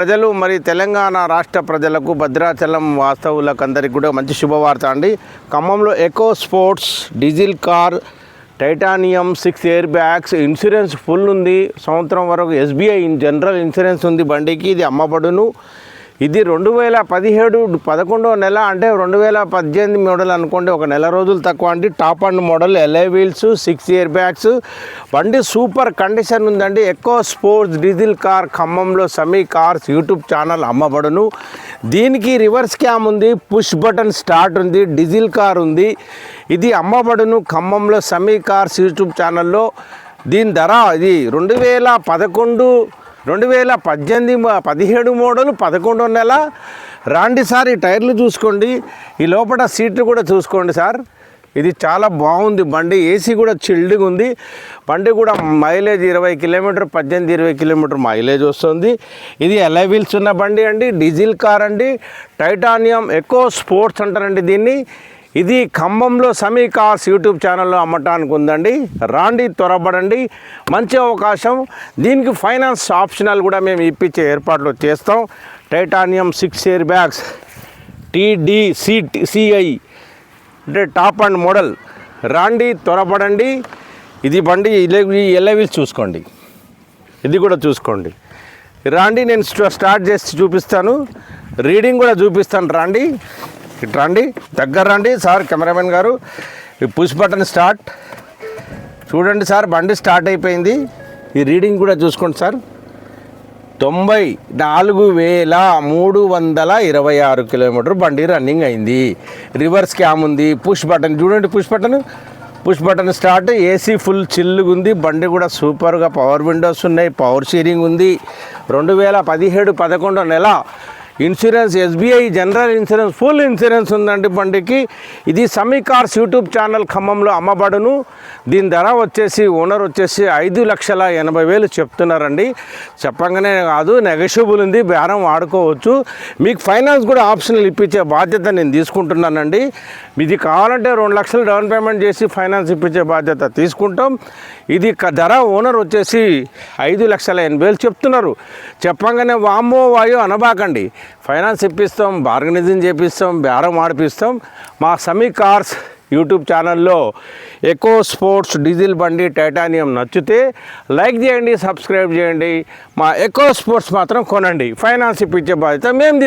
ప్రజలు మరి తెలంగాణ రాష్ట్ర ప్రజలకు భద్రాచలం వాస్తవులకు అందరికీ కూడా మంచి శుభవార్త అండి. ఖమ్మంలో Eco sports diesel car titanium six airbags insurance full ఉంది. సంవత్సరం వరకు ఎస్బీఐ జనరల్ ఇన్సూరెన్స్ ఉంది బండికి. ఇది అమ్మబడును. ఇది రెండు వేల పదిహేడు పదకొండో నెల అంటే రెండు వేల పద్దెనిమిది మోడల్ అనుకోండి. ఒక నెల రోజులు తక్కువ అండి. Top end model alloy wheels six airbags బండి సూపర్ కండిషన్ ఉందండి. ఎక్కువ స్పోర్ట్స్ డీజిల్ కార్ ఖమ్మంలో సమీ కార్స్ యూట్యూబ్ ఛానల్ అమ్మబడును. దీనికి రివర్స్ క్యామ్ ఉంది. పుష్ బటన్ స్టార్ట్ ఉంది. డీజిల్ కార్ ఉంది. ఇది అమ్మబడును ఖమ్మంలో సమీ కార్స్ యూట్యూబ్ ఛానల్లో దీని ధర ఇది రెండు వేల పదకొండు రెండు వేల పద్దెనిమిది పదిహేడు మోడలు పదకొండో నెల. రాండి సార్ ఈ టైర్లు చూసుకోండి. ఈ లోపల సీట్లు కూడా చూసుకోండి సార్. ఇది చాలా బాగుంది. బండి ఏసీ కూడా చిల్డ్గా ఉంది. బండి కూడా మైలేజ్ ఇరవై కిలోమీటర్ పద్దెనిమిది ఇరవై కిలోమీటర్ మైలేజ్ వస్తుంది. ఇది ఎలై వీల్స్ ఉన్న బండి అండి. డీజిల్ కార్ అండి. టైటానియం ఎక్కువ స్పోర్ట్స్ అంటారండి దీన్ని. ఇది ఖమ్మంలో సమీ కార్స్ యూట్యూబ్ ఛానల్లో అమ్మటానికి ఉందండి. రాండి త్వరపడండి. మంచి అవకాశం. దీనికి ఫైనాన్స్ ఆప్షనల్ కూడా మేము ఇప్పించే ఏర్పాట్లు చేస్తాం. Titanium six air bags TD అంటే టాప్ అండ్ మోడల్. రాండి త్వరపడండి. ఇది బండి ఎల్ఐవి చూసుకోండి. ఇది కూడా చూసుకోండి. రాండి నేను స్టార్ట్ చేసి చూపిస్తాను. రీడింగ్ కూడా చూపిస్తాను. రాండి. ఇటు రండి దగ్గర రండి. సార్ కెమెరామెన్ గారు ఈ పుష్ బటన్ స్టార్ట్. చూడండి సార్ బండి స్టార్ట్ అయిపోయింది. ఈ రీడింగ్ కూడా చూసుకోండి సార్. తొంభై నాలుగు వేల మూడు వందల ఇరవై ఆరు కిలోమీటర్ బండి రన్నింగ్ అయింది. రివర్స్ క్యామ్ ఉంది. పుష్ బటన్ చూడండి push button. Push button start. AC full చిల్లుగా ఉంది. బండి కూడా సూపర్గా పవర్ విండోస్ ఉన్నాయి పవర్ షీరింగ్ ఉంది. రెండు వేల పదిహేడు పదకొండో నెల insurance SBI general insurance full insurance ఉందండి బండికి. ఇది సమీ కార్స్ యూట్యూబ్ ఛానల్ ఖమ్మంలో అమ్మబడును. దీని ధర వచ్చేసి ఓనర్ వచ్చేసి ఐదు లక్షల ఎనభై వేలు చెప్తున్నారండి. చెప్పంగానే కాదు నెగషియబుల్ ఉంది బేరం వాడుకోవచ్చు. మీకు ఫైనాన్స్ కూడా ఆప్షన్లు ఇప్పించే బాధ్యత నేను తీసుకుంటున్నానండి. ఇది కావాలంటే రెండు లక్షలు డౌన్ పేమెంట్ చేసి ఫైనాన్స్ ఇప్పించే బాధ్యత తీసుకుంటాం. ఇది క- ధర ఓనర్ వచ్చేసి ఐదు లక్షల ఎనభై వేలు చెప్తున్నారు. చెప్పంగానే వామ్మో వాయో అనబాకండి. ఫైనాన్స్ ఇప్పిస్తాం ఆర్గనైజింగ్ చేపిస్తాం బేరం ఆడిపిస్తాం. మా సమీ కార్స్ యూట్యూబ్ ఛానల్లో ఎకో స్పోర్ట్స్ డీజిల్ బండి టైటానియం నచ్చితే లైక్ చేయండి సబ్స్క్రైబ్ చేయండి. మా ఎకో స్పోర్ట్స్ మాత్రం కొనండి. ఫైనాన్స్ ఇప్పించే బాధ్యత మేము